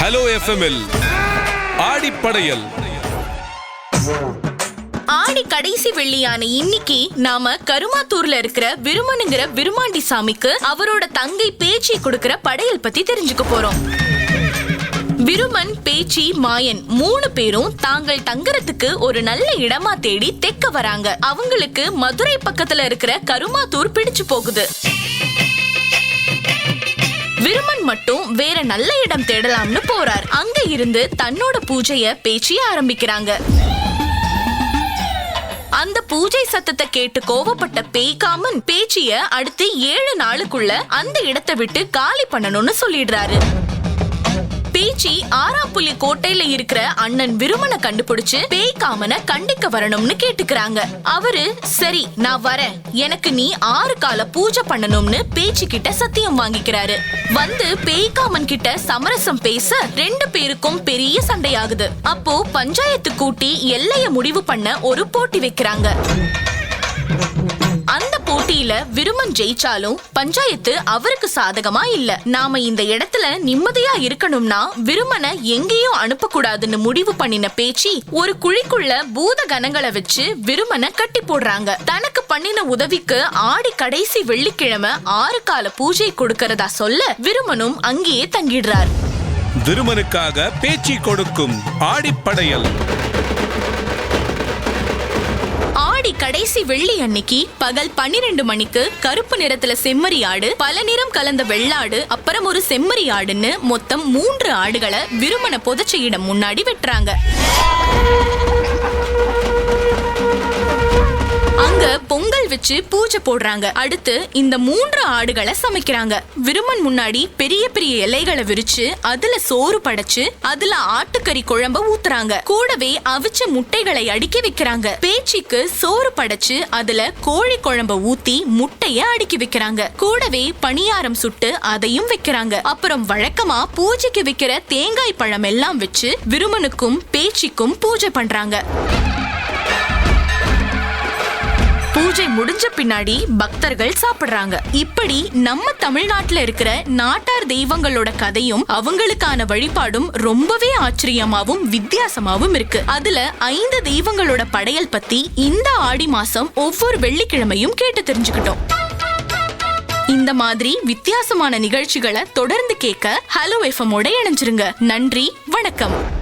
Hello எஃப்எம்எல் ஆடிப்படையல். ஆடி கடைசி வெள்ளியான இன்னைக்கு நாம கருமாத்தூர்ல இருக்கிற விருமனுங்கிற விருமாண்டி சாமிக்கு அவரோட தங்கை பேச்சி கொடுக்கிற படையல் பத்தி தெரிஞ்சுக்க போறோம். விருமன் பேச்சி மாயன் மூணு பேரும் தாங்கள் தங்கறதுக்கு ஒரு நல்ல இடமா தேடி தெக்க வராங்க. அவங்களுக்கு மதுரை பக்கத்துல இருக்கிற கருமாத்தூர் பிடிச்சு போகுது. விருமன் மட்டும் வேற நல்ல இடம் தேடலாம்னு போறார். அங்க இருந்து தன்னோட பூஜைய பேச்சி ஆரம்பிக்கிறாங்க. அந்த பூஜை சத்தத்தை கேட்டு கோவப்பட்ட பேய்காமன் பேச்சிய அடுத்து ஏழு நாளுக்குள்ள அந்த இடத்தை விட்டு காலி பண்ணணும்னு சொல்லிடுறாரு. பேச்சி ஆறாப்புலி கோட்டையில இருக்கிற அண்ணன் விருமனை கண்டுபிடிச்சு பேய்காமனை கண்டிக்க வரணும்னு கேட்டுக்கிறாங்க. அவரு சரி நான் வரேன். எனக்கு நீ ஆறு கால பூஜை பண்ணணும்னு பேச்சு கிட்ட சத்தியம் வாங்கிக்கிறாரு. வந்து பேய்காமன் கிட்ட சமரசம் பேச ரெண்டு பேருக்கும் பெரிய சண்டையாகுது. அப்போ பஞ்சாயத்து கூட்டி எல்லைய முடிவு பண்ண ஒரு போட்டி வைக்கிறாங்க. போட்டியில விருமன் ஜெயிச்சாலும் பஞ்சாயத்து அவருக்கு சாதகமா இல்ல. நாம இந்த இடத்துல நிம்மதியா இருக்கணும்னா விருமனை எங்கேயும் அனுப்பக்கூடாதுன்னு முடிவு பண்ணின பேச்சு ஒரு குழிக்குள்ள பூத கணங்களை வச்சு விருமனை கட்டி போடுறாங்க. தனக்கு பண்ணின உதவிக்கு ஆடி கடைசி வெள்ளிக்கிழமை ஆறு கால பூஜை கொடுக்கறதா சொல்ல விருமனும் அங்கேயே தங்கிடுறார். விருமனுக்காக பேச்சு கொடுக்கும் ஆடிப்படையல். ஆடி கடைசி வெள்ளி அன்னைக்கு பகல் பன்னிரெண்டு மணிக்கு கருப்பு நிறத்துல செம்மறி ஆடு பல நிறம் கலந்த வெள்ளாடு அப்புறம் ஒரு செம்மறி ஆடுன்னு மொத்தம் மூன்று ஆடுகளை விருமன புதைச்ச இடம் முன்னாடி வெட்டுறாங்க. வச்சு பூஜை போடுறாங்க. அடுத்து இந்த மூன்று ஆடுகளை சமைக்கிறாங்க. விருமன் முன்னாடி பெரிய பெரிய இலைகளை விரிச்சு அதுல சோறு படைச்சு அதுல ஆட்டுக்கறி குழம்ப ஊத்துறாங்க. கூடவே அவிச்ச முட்டைகளை அடுக்கி வைக்கிறாங்க. பேச்சிக்கு சோறு படைச்சு அதுல கோழி குழம்ப ஊத்தி முட்டைய அடுக்கி வைக்கிறாங்க. கூடவே பணியாரம் சுட்டு அதையும் வைக்கிறாங்க. அப்புறம் வழக்கமா பூஜைக்கு வைக்கிற தேங்காய் பழம் எல்லாம் வச்சு விருமனுக்கும் பேச்சிக்கும் பூஜை பண்றாங்க. பூஜை முடிஞ்ச பின்னாடி பக்தர்கள் சாப்பிடுறாங்க. இப்படி நம்ம தமிழ்நாட்டுல இருக்கிற நாட்டார் தெய்வங்களோட கதையும் அவங்களுக்கான வழிபாடும் ரொம்பவே ஆச்சரியமாவும் வித்தியாசமாவும் இருக்கு. அதுல ஐந்து தெய்வங்களோட படையல் பத்தி இந்த ஆடி மாசம் ஒவ்வொரு வெள்ளிக்கிழமையும் கேட்டு தெரிஞ்சுக்கிட்டோம். இந்த மாதிரி வித்தியாசமான நிகழ்ச்சிகளை தொடர்ந்து கேட்க ஹலோ எஃப்எம் இணைஞ்சிருங்க. நன்றி வணக்கம்.